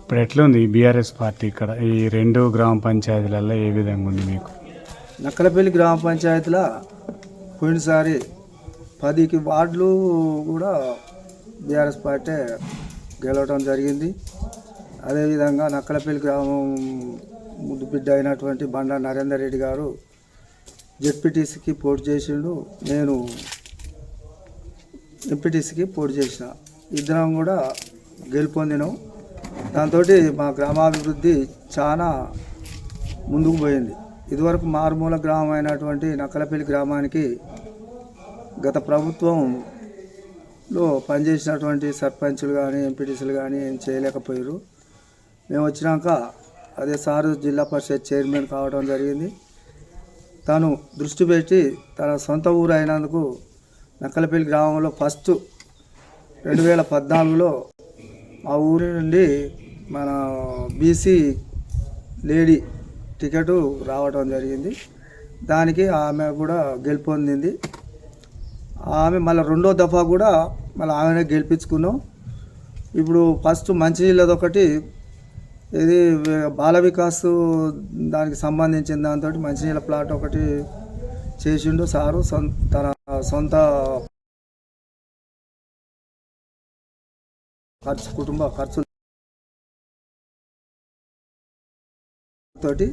ఇప్పుడు ఎట్లా ఉంది బీఆర్ఎస్ పార్టీ ఇక్కడ? ఈ రెండు గ్రామ పంచాయతీలలో ఏ విధంగా ఉంది మీకు? నక్కలపల్లి గ్రామ పంచాయతీలో పోయినసారి పదికి వార్డులు కూడా బీఆర్ఎస్ పార్టీ గెలవడం జరిగింది. అదేవిధంగా నక్కలపల్లి గ్రామం ముద్దు బిడ్డ అయినటువంటి బండా నరేందర్ రెడ్డి గారు జెడ్పీటీసీకి పోటీ చేసిండు. నేను ఎంపీటీసీకి పోటీ చేసిన. ఇద్దరం కూడా గెలుపొందినాం దాంతో మా గ్రామాభివృద్ధి చాలా ముందుకు పోయింది. ఇదివరకు మారుమూల గ్రామం అయినటువంటి నక్కలపల్లి గ్రామానికి గత ప్రభుత్వంలో పనిచేసినటువంటి సర్పంచులు కానీ ఎంపీటీసీలు కానీ ఏం చేయలేకపోయారు మేము వచ్చినాక అదే సారు జిల్లా పరిషత్ చైర్మన్ కావడం జరిగింది. తాను దృష్టి పెట్టి తన సొంత ఊరు అయినందుకు నక్కలపల్లి గ్రామంలో ఫస్ట్ రెండు వేల పద్నాలుగులో మా ఊరి నుండి మన బీసీ లేడీ టికెట్ రావడం జరిగింది. దానికి ఆమె కూడా గెలుపొందింది. ఆమె మళ్ళీ రెండో దఫా కూడా మళ్ళీ ఆమెనే గెలిపించుకున్నాం. ఇప్పుడు ఫస్ట్ మంచినీళ్ళది ఒకటి ఇది బాల వికాస్ దానికి సంబంధించిన దాంతో మంచినీళ్ళ ప్లాట్ ఒకటి చేసిండు సారు. సొంత తన సొంత ఖర్చు కుటుంబ ఖర్చు తోటి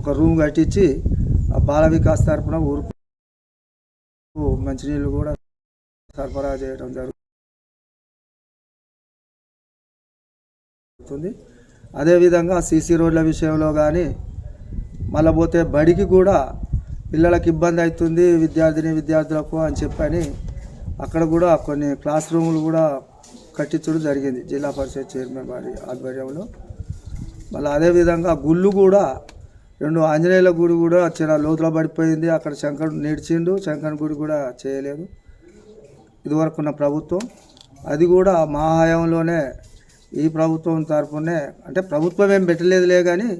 ఒక రూమ్ కట్టించి ఆ బాల వికాస్ తరపున ఊరుకు మంచినీళ్ళు కూడా సరఫరా చేయడం జరుగుతుంది. అదేవిధంగా సీసీ రోడ్ల విషయంలో కానీ మళ్ళీ పోతే బడికి కూడా పిల్లలకు ఇబ్బంది అవుతుంది విద్యార్థిని విద్యార్థులకు అని చెప్పని అక్కడ కూడా కొన్ని క్లాస్ రూములు కూడా కట్టించడం జరిగింది. జిల్లా పరిషత్ చైర్మన్ వారి ఆధ్వర్యంలో. మళ్ళీ అదేవిధంగా గుళ్ళు కూడా రెండు ఆంజనేయుల గుడి కూడా చిన్న లోతులో పడిపోయింది. అక్కడ శంకరుడు నేర్చిండు శంకరుని గుడి కూడా చేయలేదు. ఇదివరకు ఉన్న ప్రభుత్వం. అది కూడా మా హయాంలోనే ఈ ప్రభుత్వం తరఫునే అంటే ప్రభుత్వం ఏం పెట్టలేదులే కానీ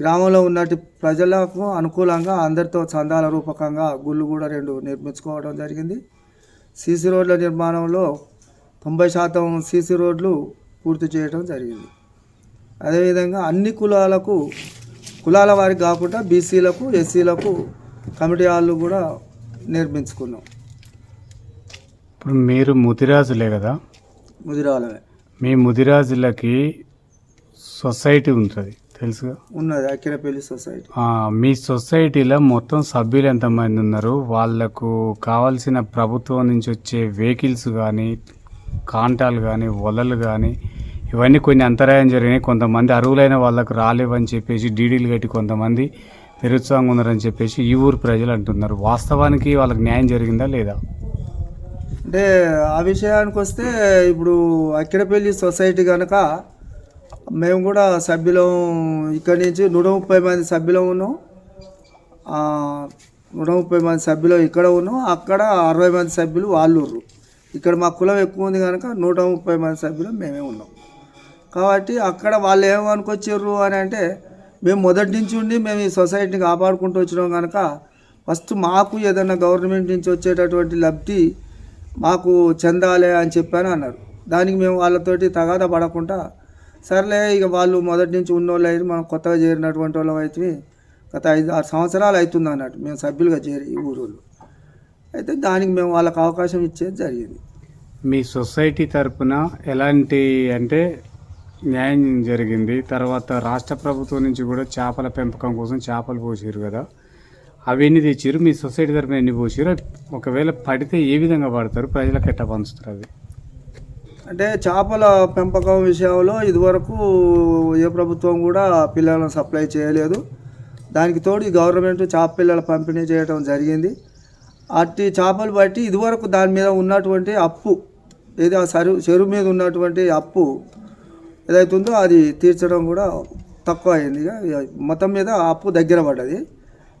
గ్రామంలో ఉన్నటి ప్రజలకు అనుకూలంగా అందరితో చందాల రూపకంగా గుళ్ళు కూడా రెండు నిర్మించుకోవడం జరిగింది. సీసీ రోడ్ల నిర్మాణంలో తొంభై శాతం సీసీ రోడ్లు పూర్తి చేయడం జరిగింది. అదేవిధంగా అన్ని కులాలకు కులాల వారికి కాకుండా బీసీలకు ఎస్సీలకు కమిటీ హాళ్ళు కూడా నిర్మించుకున్నాం. ఇప్పుడు మీరు ముదిరాజులే కదా? ముదిరాలమే మీ ముదిరాజులకి సొసైటీ ఉంటుంది తెలుసుగా? ఉన్నది అక్కినపల్లి సొసైటీ. మీ సొసైటీలో మొత్తం సభ్యులు ఎంతమంది ఉన్నారు? వాళ్ళకు కావాల్సిన ప్రభుత్వం నుంచి వచ్చే వెహికల్స్ కానీ కాంటాలు కానీ వలలు కానీ ఇవన్నీ కొన్ని అంతరాయం జరిగినాయి. కొంతమంది అరువులైన వాళ్ళకు రాలేవని చెప్పేసి డీడీలు కట్టి కొంతమంది నిరుత్సాహంగా ఉన్నారని చెప్పేసి ఈ ఊరు ప్రజలు అంటున్నారు. వాస్తవానికి వాళ్ళకి న్యాయం జరిగిందా లేదా? అంటే ఆ విషయానికి వస్తే ఇప్పుడు అక్కిడపల్లి సొసైటీ కనుక మేము కూడా సభ్యులం ఇక్కడి నుంచి నూట ముప్పై మంది సభ్యులం ఉన్నాం. నూట ముప్పై మంది సభ్యులు ఇక్కడ ఉన్నాం. అక్కడ అరవై మంది సభ్యులు వాళ్ళు ఇక్కడ మా కులం ఎక్కువ ఉంది కనుక నూట ముప్పై మంది సభ్యులు మేమే ఉన్నాం. కాబట్టి అక్కడ వాళ్ళు ఏమనుకొచ్చారు అని అంటే మేము మొదటి నుంచి ఉండి మేము ఈ సొసైటీని కాపాడుకుంటూ వచ్చినాం కనుక ఫస్ట్ మాకు ఏదైనా గవర్నమెంట్ నుంచి వచ్చేటటువంటి లబ్ధి మాకు చెందాలి అని చెప్పాను అన్నారు. దానికి మేము వాళ్ళతోటి తగాద పడకుండా సర్లే ఇక వాళ్ళు మొదటి నుంచి ఉన్నోళ్ళు అయితే మనం కొత్తగా చేరినటువంటి వాళ్ళం అయితే గత ఐదు ఆరు సంవత్సరాలు అవుతుంది అన్నట్టు. మేము సభ్యులుగా చేరి ఈ ఊరు అయితే దానికి మేము వాళ్ళకి అవకాశం ఇచ్చేది జరిగింది. మీ సొసైటీ తరపున ఎలాంటి అంటే న్యాయం జరిగింది? తర్వాత రాష్ట్ర ప్రభుత్వం నుంచి కూడా చేపల పెంపకం కోసం చేపలు పోసారు కదా. అవి ఎన్ని తెచ్చారు మీ సొసైటీ తరపున ఎన్ని పోసారు ఒకవేళ పడితే ఏ విధంగా పడతారు ప్రజలకు ఎట్లా పంచుతారు అవి? అంటే చేపల పెంపకం విషయంలో ఇదివరకు ఏ ప్రభుత్వం కూడా పిల్లలను సప్లై చేయలేదు. దానికి తోడు గవర్నమెంట్ చేప పిల్లల పంపిణీ చేయడం జరిగింది. అట్టి చేపలు బట్టి ఇదివరకు దాని మీద ఉన్నటువంటి అప్పు ఏది ఆ సరు చెరువు మీద ఉన్నటువంటి అప్పు ఏదైతుందో అది తీర్చడం కూడా తక్కువ అయింది ఇక మొత్తం మీద ఆ అప్పు దగ్గర పడ్డది.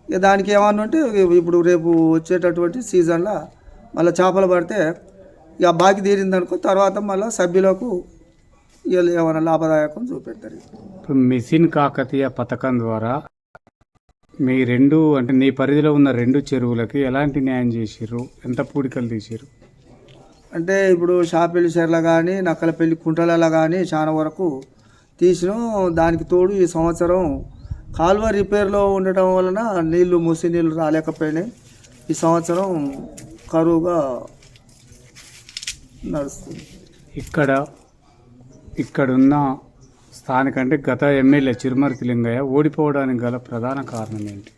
ఇక దానికి ఏమన్నా ఉంటే ఇప్పుడు రేపు వచ్చేటటువంటి సీజన్లో మళ్ళీ చేపలు పడితే ఇక బాకీ తీరిందనుకో తర్వాత మళ్ళీ సభ్యులకు ఇక ఏమైనా లాభదాయకం చూపెడతారు. ఇప్పుడు మిషన్ కాకతీయ పథకం ద్వారా మీ రెండు అంటే నీ పరిధిలో ఉన్న రెండు చెరువులకి ఎలాంటి న్యాయం చేసిర్రు? ఎంత పూడికలు తీసిర్రు? అంటే ఇప్పుడు షాపెల్లి చెర్ల కానీ నక్కలపల్లి కుంటలలో కానీ చాలా వరకు తీసినాం దానికి తోడు ఈ సంవత్సరం కాలువ రిపేర్లో ఉండటం వలన నీళ్ళు మూసి నీళ్ళు రాలేకపోయినాయి. ఈ సంవత్సరం కరువుగా నడుస్తుంది. ఇక్కడ ఇక్కడున్న స్థానిక అంటే గత ఎమ్మెల్యే చిరుమర్తి లింగయ్య ఓడిపోవడానికి గల ప్రధాన కారణం ఏంటి?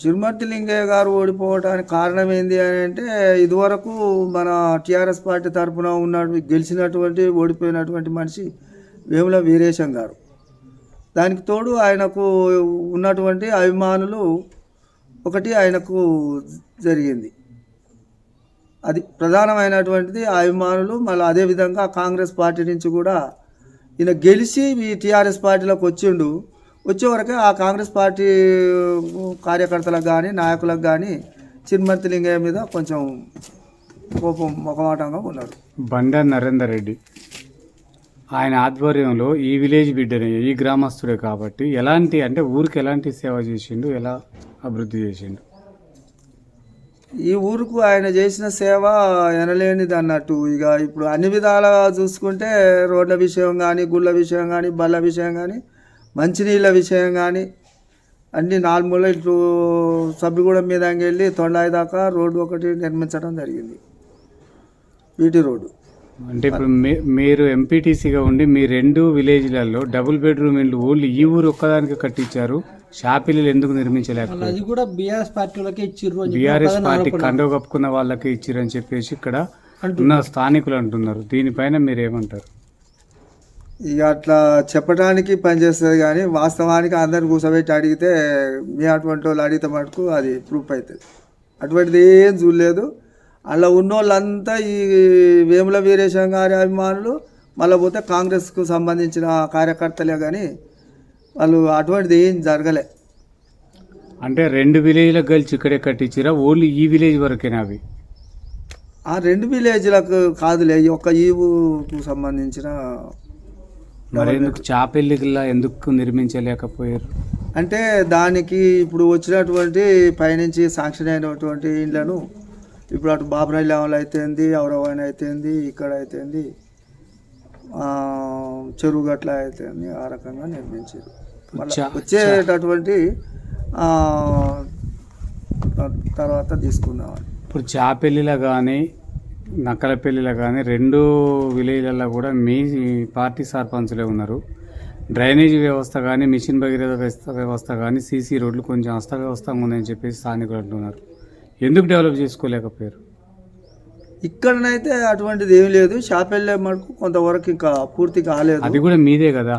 చిరుమర్తి లింగయ్య గారు ఓడిపోవడానికి కారణం ఏంది అని అంటే ఇదివరకు మన టీఆర్ఎస్ పార్టీ తరఫున ఉన్న గెలిచినటువంటి ఓడిపోయినటువంటి మనిషి వేముల వీరేశం గారు. దానికి తోడు ఆయనకు ఉన్నటువంటి అభిమానులు ఒకటి ఆయనకు జరిగింది. అది ప్రధానమైనటువంటిది ఆ అభిమానులు. మళ్ళీ అదేవిధంగా కాంగ్రెస్ పార్టీ నుంచి కూడా ఈయన గెలిచి ఈ టీఆర్ఎస్ పార్టీలోకి వచ్చిండు. వచ్చే వరకే ఆ కాంగ్రెస్ పార్టీ కార్యకర్తలకు కానీ నాయకులకు కానీ చిన్మర్తి లింగయ్య మీద కొంచెం కోపం మొకమాటంగా ఉన్నారు బండా నరేందర్ రెడ్డి ఆయన ఆధ్వర్యంలో ఈ విలేజ్ బిడ్డనే ఈ గ్రామస్తుడే కాబట్టి ఎలాంటి అంటే ఊరికి ఎలాంటి సేవ చేసిండు ఎలా అభివృద్ధి చేసిండు? ఈ ఊరుకు ఆయన చేసిన సేవ ఎనలేనిది అన్నట్టు ఇక ఇప్పుడు అన్ని విధాలుగా చూసుకుంటే రోడ్ల విషయం కానీ గుళ్ళ విషయం కానీ బళ్ళ విషయం కానీ మంచినీళ్ళ విషయం కానీ అన్ని నాలుగు ఇటు సబ్బిగూడెం మీద వెళ్ళి తొండాయి దాకా రోడ్డు ఒకటి నిర్మించడం జరిగింది. వీటి రోడ్డు. అంటే ఇప్పుడు మీరు ఎంపీటీసీగా ఉండి మీ రెండు విలేజ్లలో డబుల్ బెడ్రూమ్ ఇల్లు ఓన్లీ ఈ ఊరు ఒక్కదానికి కట్టించారు. షాపిల్లు ఎందుకు నిర్మించలేకపోయారు? అది కూడా బీఆర్ఎస్ పార్టీలకే ఇచ్చిర్రు అని పార్టీ. కండవ కప్పుకున్న వాళ్ళకి ఇచ్చిరని చెప్పేసి ఇక్కడ. ఉన్న స్థానికులు అంటున్నారు. దీనిపైన మీరు ఏమంటారు ఇక అట్లా చెప్పడానికి పనిచేస్తుంది కానీ వాస్తవానికి అందరిని కూర్చోబెట్టి అడిగితే మీ అటువంటి వాళ్ళు అడిగితే మటుకు అది ప్రూఫ్ అవుతుంది అటువంటిది ఏం చూడలేదు. అలా ఉన్న వాళ్ళంతా ఈ వేముల వీరేశం గారి అభిమానులు మళ్ళీ పోతే కాంగ్రెస్కు సంబంధించిన కార్యకర్తలే కానీ వాళ్ళు అటువంటిది ఏం జరగలే. అంటే రెండు విలేజ్లకు కలిసి ఇక్కడే కట్టించిరా? ఓన్లీ ఈ విలేజ్ వరకేనా అవి? ఆ రెండు విలేజ్లకు కాదులే ఈ ఒక్క ఈ ఊరుకు సంబంధించిన మరి ఎందుకు ఎందుకు నిర్మించలేకపోయారు? అంటే దానికి ఇప్పుడు వచ్చినటువంటి పైనుంచి శాంక్షన్ అయినటువంటి ఇండ్లను ఇప్పుడు అటు బాబురాయి లెవెల్ అయితేంది ఔరవాయిన్ అయితేంది ఇక్కడ అయితేంది ఆ, చెరువు గట్ల అయితేంది ఆ రకంగా నిర్మించారు. వచ్చేటటువంటి తర్వాత తీసుకుందామని. ఇప్పుడు చాపెల్లిలో కానీ నక్కలపల్లిలో కానీ రెండు విలేజ్లలో కూడా మీ పార్టీ సర్పంచులే ఉన్నారు. డ్రైనేజీ వ్యవస్థ కానీ మిషన్ భగీరథ వ్యవస్థ వ్యవస్థ కానీ సీసీ రోడ్లు కొంచెం అస్తవ్యవస్థంగా ఉందని చెప్పేసి స్థానికులు అంటున్నారు. ఎందుకు డెవలప్ చేసుకోలేకపోయారు? ఇక్కడనైతే అటువంటిది ఏం లేదు. షాపెళ్ళే మటుకు కొంతవరకు ఇంకా పూర్తి కాలేదు. అది కూడా మీదే కదా.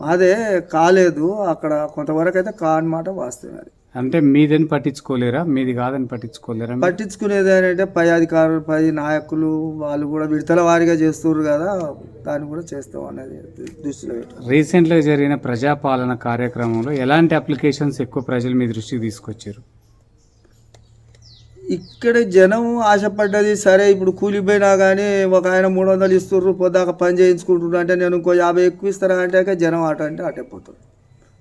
మాదే కాలేదు. అక్కడ కొంతవరకు అయితే కానమాట వాస్తవం అది అంటే మీదని పట్టించుకోలేరా? మీది కాదని పట్టించుకోలేరా? పట్టించుకునేది ఏంటంటే పై అధికారులు పై నాయకులు వాళ్ళు కూడా విడతల వారీగా చేస్తున్నారు కదా దాన్ని కూడా చేస్తాం అనేది దృష్టిలో రీసెంట్గా జరిగిన ప్రజాపాలన కార్యక్రమంలో ఎలాంటి అప్లికేషన్స్ ఎక్కువ ప్రజలు మీ దృష్టికి తీసుకొచ్చారు? ఇక్కడ జనం ఆశపడ్డది సరే ఇప్పుడు కూలిపోయినా కానీ ఒక ఆయన మూడు వందలు ఇస్తుర్రు పొద్దాక పని చేయించుకుంటున్నా అంటే నేను ఇంకో యాభై ఎక్కువ ఇస్తారా అంటే జనం ఆట అంటే అటైపోతారు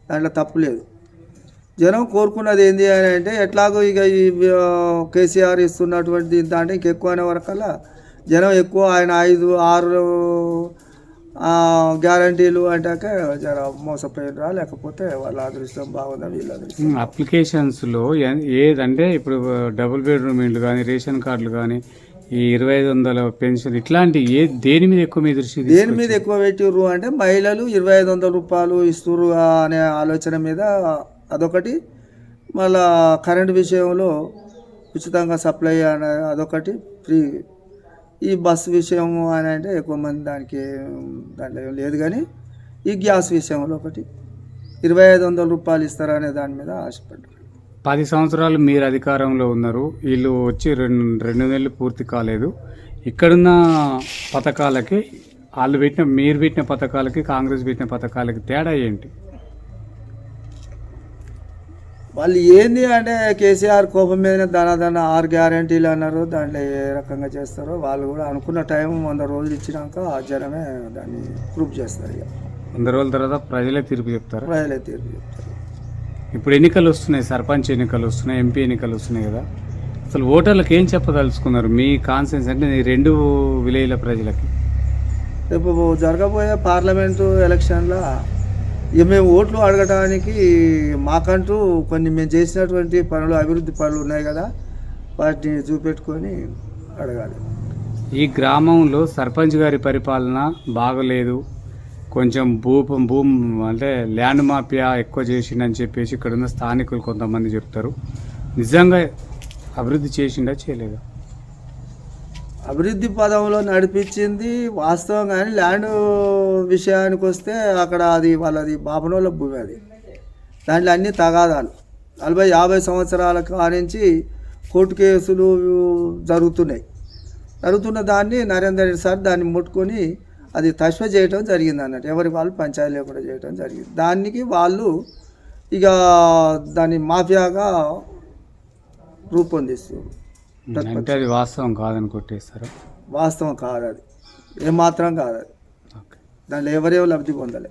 దాంట్లో తప్పు లేదు. జనం కోరుకున్నది ఏంది అని అంటే ఎట్లాగో ఇక ఈ కేసీఆర్ ఇస్తున్నటువంటి దాంట్లో ఇంకెక్కువ అనే వరకల్లా జనం ఎక్కువ ఆయన ఐదు ఆరు గ్యారంటీలు అంటాక జర మోసపోయినరా? లేకపోతే వాళ్ళ అదృష్టం బాగుందా? వీళ్ళ అదృష్టం అప్లికేషన్స్లో ఏదంటే ఇప్పుడు డబుల్ బెడ్రూమ్ ఇల్లు కానీ రేషన్ కార్డులు కానీ ఈ ఇరవై ఐదు వందల పెన్షన్ ఇట్లాంటి ఏ దేని మీద ఎక్కువ మీ దృష్టి దేని మీద ఎక్కువ పెట్టిర్రు అంటే మహిళలు ఇరవై ఐదు వందల రూపాయలు ఇస్తుర్రు అనే ఆలోచన మీద అదొకటి. మళ్ళా కరెంట్ విషయంలో ఉచితంగా సప్లై అనే అదొకటి. ఫ్రీ ఈ బస్ విషయం అని అంటే ఎక్కువ మంది దానికి దాంట్లో ఏం లేదు కానీ ఈ గ్యాస్ విషయంలో ఒకటి. ఇరవై ఐదు వందల రూపాయలు ఇస్తారనే దాని మీద ఆశపడ్డారు. పది సంవత్సరాలు మీరు అధికారంలో ఉన్నారు. వీళ్ళు వచ్చి రెండు రెండు నెలలు పూర్తి కాలేదు. ఇక్కడున్న పథకాలకి వాళ్ళు పెట్టిన మీరు పెట్టిన పథకాలకి కాంగ్రెస్ పెట్టిన పథకాలకి తేడా ఏంటి? వాళ్ళు ఏంది అంటే కేసీఆర్ కోపం మీద దాన దాన ఆరు గ్యారంటీలు అన్నారు దాంట్లో ఏ రకంగా చేస్తారో వాళ్ళు కూడా అనుకున్న టైం వంద రోజులు ఇచ్చినాక ఆ జనమే దాన్ని ప్రూఫ్ చేస్తారు ఇక. వంద రోజుల తర్వాత ప్రజలే తీర్పు చెప్తారు? ప్రజలే తీర్పు చెప్తారు. ఇప్పుడు ఎన్నికలు వస్తున్నాయి సర్పంచ్ ఎన్నికలు వస్తున్నాయి ఎంపీ ఎన్నికలు వస్తున్నాయి కదా. అసలు ఓటర్లకు ఏం చెప్పదలుచుకున్నారు? మీ కాన్సెన్స్ అంటే ఈ రెండు విలేజ్ల ప్రజలకి. రేపు జరగబోయే పార్లమెంటు ఎలక్షన్లో ఇక మేము ఓట్లు అడగడానికి మాకంటూ కొన్ని మేము చేసినటువంటి పనులు అభివృద్ధి పనులు ఉన్నాయి కదా వాటిని చూపెట్టుకొని అడగాలి. ఈ గ్రామంలో సర్పంచ్ గారి పరిపాలన బాగలేదు. కొంచెం భూ భూమి అంటే ల్యాండ్ మాఫియా ఎక్కువ చేసిండని చెప్పేసి ఇక్కడ ఉన్న స్థానికులు కొంతమంది చెప్తారు. నిజంగా అభివృద్ధి చేసిండా చేయలేదా? అభివృద్ధి పదంలో నడిపించింది వాస్తవం కానీ ల్యాండ్ విషయానికి వస్తే అక్కడ అది వాళ్ళది బాపనోళ్ళ భూమి అది. దాంట్లో అన్ని తగాదాలు. నలభై యాభై సంవత్సరాల కానించి కోర్టు కేసులు జరుగుతున్నాయి. జరుగుతున్న దాన్ని నరేందర్ రెడ్డి సార్ దాన్ని ముట్టుకొని అది తశ్వ చేయటం జరిగింది అన్నట్టు. ఎవరి వాళ్ళు పంచాయతీ లేకుండా చేయటం జరిగింది. దానికి వాళ్ళు ఇక దాన్ని మాఫియాగా రూపొందిస్తారు అంటే అది వాస్తవం కాదని కొట్టేస్తారు వాస్తవం కాదు అది. ఏమాత్రం కాదు అది. దాంట్లో ఎవరేవో లబ్ధి పొందలే.